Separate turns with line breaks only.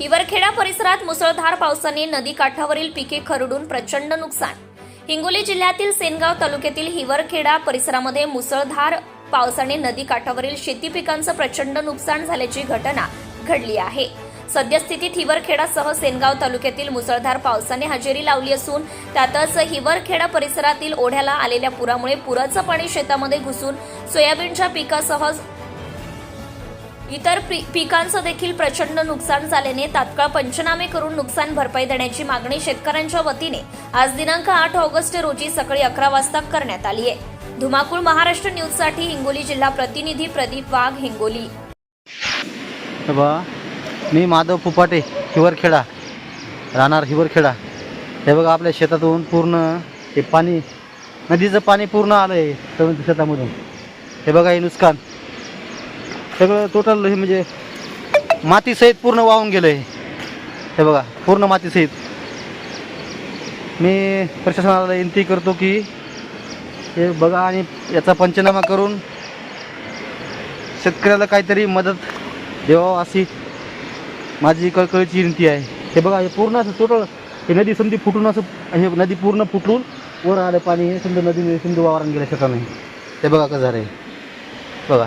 हिवरखेडा परिसरात मुसळधार पावसाने नदी काठावरील पिके खरडून प्रचंड नुकसान. हिंगोली जिल्ह्यातील सेनगाव तालुक्यातील हिवरखेडा परिसरामध्ये मुसळधार पावसाने नदी काठावरील शेती पिकांचं प्रचंड नुकसान झाल्याची घटना घडली आहे. सद्यस्थितीत हिवरखेडासह सेनगाव तालुक्यातील मुसळधार पावसाने हजेरी लावली असून त्यातच हिवरखेडा परिसरातील ओढ्याला आलेल्या पुरामुळे पुराचं पाणी शेतामध्ये घुसून सोयाबीनच्या पिकासह इतर पिकांचं देखील प्रचंड नुकसान झाल्याने तात्काळ पंचनामे करून नुकसान भरपाई देण्याची मागणी शेतकऱ्यांच्या वतीने आज दिनांक आठ ऑगस्ट रोजी सकाळी अकरा वाजता करण्यात आली आहे. धुमाकूळ महाराष्ट्र न्यूजसाठी हिंगोली जिल्हा प्रतिनिधी प्रदीप वाघ हिंगोली.
मी माधव फुपाटे हिवरखेडा. राहणार हिवरखेडा. हे बघा आपल्या शेतातून पूर्ण हे पाणी नदीचं पाणी पूर्ण आलं आहे शेतामधून. हे बघा हे नुकसान. सगळं टोटल हे म्हणजे मातीसहित पूर्ण वाहून गेलं आहे हे बघा पूर्ण मातीसहित. मी प्रशासनाला विनंती करतो की हे बघा आणि याचा पंचनामा करून शेतकऱ्याला काहीतरी मदत द्यावं अशी माझी कळकळीची विनंती आहे. हे बघा हे पूर्ण असं टोटल हे नदी संधी फुटून असं हे नदी पूर्ण फुटून वर आलं पाणी हे समजा नदी सिंधू वावरून गेल्या शेताने. हे बघा कसं झालं बघा.